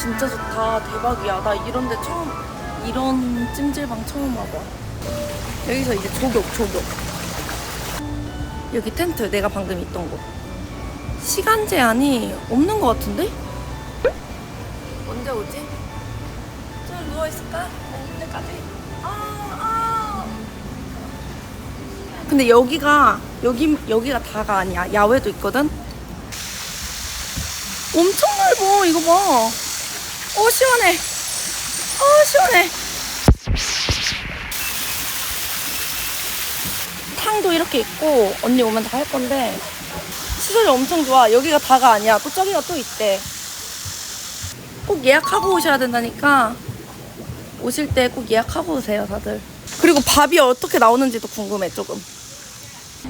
진짜 좋다. 대박이야. 나 이런 데 처음 이런 찜질방 처음 와봐. 여기서 이제 조격 조격. 여기 텐트 내가 방금 있던 곳. 시간 제한이 없는 것 같은데? 언제 오지? 좀 누워 있을까? 언제까지? 아, 아. 근데 여기가 여기 여기가 다가 아니야. 야외도 있거든. 엄청 넓어. 이거 봐. 어 시원해. 어 시원해. 탕도 이렇게 있고 언니 오면 다 할 건데 시설이 엄청 좋아. 여기가 다가 아니야. 또 저기가 또 있대. 꼭 예약하고 오셔야 된다니까 오실 때 꼭 예약하고 오세요 다들. 그리고 밥이 어떻게 나오는지도 궁금해 조금.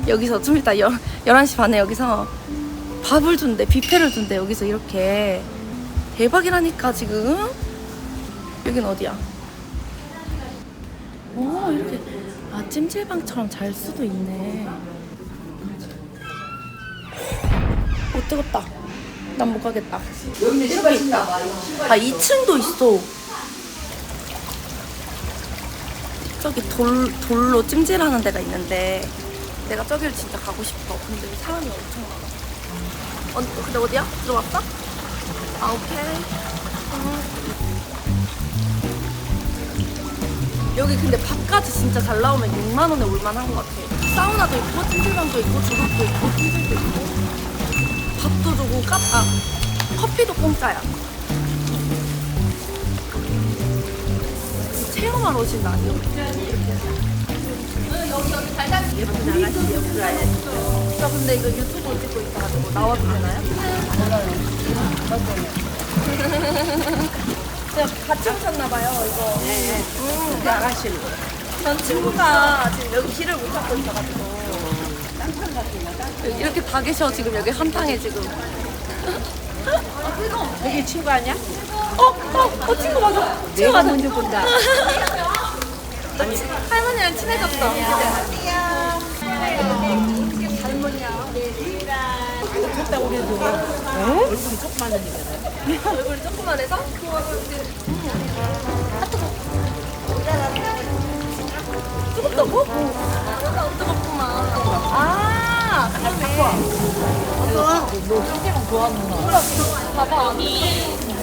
여기서 좀 이따 열, 11시 반에 여기서 밥을 준대 뷔페를 준대 여기서 이렇게 대박이라니까 지금? 여긴 어디야? 오 이렇게 아 찜질방처럼 잘 수도 있네. 오 뜨겁다. 난 못 가겠다. 이렇게 있다 아 2층도 있어. 저기 돌, 돌로 찜질하는 데가 있는데 내가 저기를 진짜 가고 싶어. 근데 사람이 엄청 많아. 어, 근데 어디야? 들어왔어? 아 오케이. 음. 여기 근데 밥까지 진짜 잘 나오면 6만 원에 올만한 것 같아. 사우나도 있고 찜질방도 있고 조격도 있고 찜질도 있고. 밥도 주고 카, 아, 커피도 공짜야. 체험하러 오신 거 아니에요? 저 근데 이거 유튜브 찍고 있어가지고 나와도 되나요? 제가 같이 오셨나봐요, 이거. 네, 음, 그 아가씨는. 전 친구가 지금 여기 길을 못 찾고 있어가지고. 이렇게 다 계셔, 지금 여기 한탕에 지금. 여기 친구 아니야? 어, 어, 어, 친구 맞아. 친구 내가 맞아. 먼저 본다. 아니, 할머니랑 친해졌어. 갔다 오래도 얼굴이 조그마하니까. 얼굴이 조그만 해서? 아, 뜨거. 뜨겁다고? 뜨겁다, 안 뜨겁구만. 아, 그러네. 너 찜질방 좋아하는구나. 봐봐.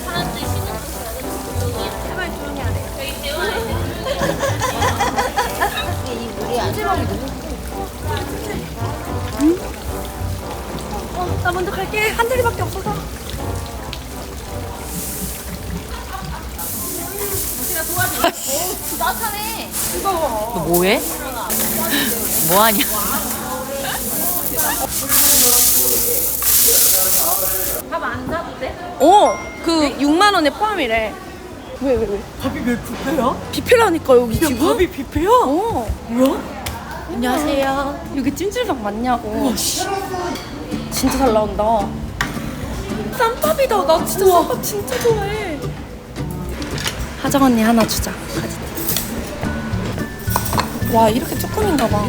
사람들이 신경 쓰고 제발 조용히 하래. 이 물이 안 찜질방이 갈게. 한 자리밖에 없어서. 나타네. 너 뭐해? 뭐하냐? 밥 안 사도 돼? 어, 그 6만 원에 포함이래. 왜, 왜, 왜? 밥이 왜 뷔페야? 뷔페라니까 여기 지금? 밥이 뷔페야? 어. 뭐야? 안녕하세요. 여기 찜질방 맞냐고. 진짜 잘 나온다. 쌈밥이다. 나 진짜 쌈밥 진짜 좋아해. 하정 언니 하나 주자. 가지. 와 이렇게 조금인가 봐.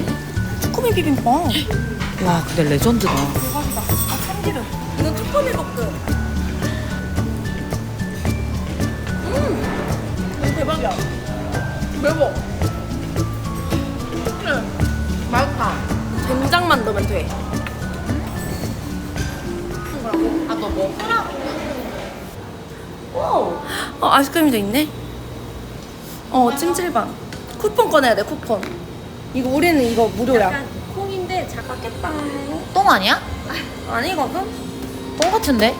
쭈꾸미 비빔밥. 와 근데 레전드다. 대박이다. 아 참기름. 이건 쭈꾸미 볶음. 음. 이거 대박이야. 매워. 응. 맛있다. 된장만 넣으면 돼. 너 먹으라고. 어, 아이스크림도 있네. 어, 찜질방. 쿠폰 꺼내야 돼, 쿠폰. 이거 우리는 이거 무료야. 콩인데 작겠다. 똥 아니야? 아니거든? 똥 같은데?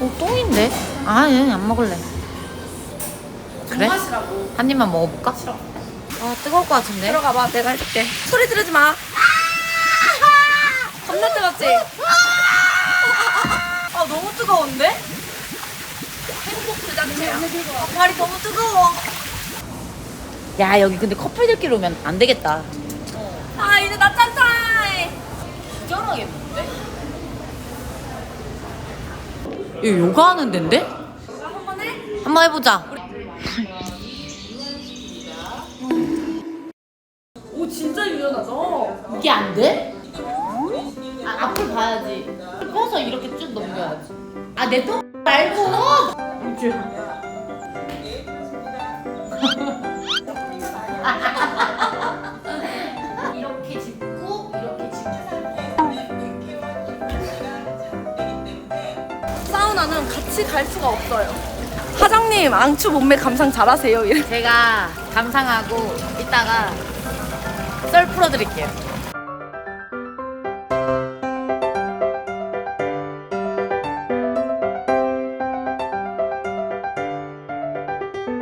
어 똥인데? 아니 안 먹을래. 그래? 맛이라고. 한 입만 먹어볼까? 싫어. 아 뜨거울 것 같은데? 들어가 봐, 내가 해줄게. 소리 지르지 마. 겁나 뜨겁지? 아, 너무 뜨거운데? 행복 그 자체야. 아, 발이 너무 뜨거워. 야 여기 근데 커플들끼리 오면 안 되겠다. 아, 이제 낮잠 타임. 기절하겠는데? 이거 요가 하는 데인데? 한번 해? 한번 해보자. 오, 진짜 유연하다. 이게 안 돼? 아, 앞을 봐야지. 펴서 이렇게 쭉 넘겨야지. 아, 내똥 말고. 이렇게 사우나는 같이 갈 수가 없어요. 사장님 앙추 몸매 감상 잘하세요. 제가 감상하고 이따가 썰 풀어드릴게요.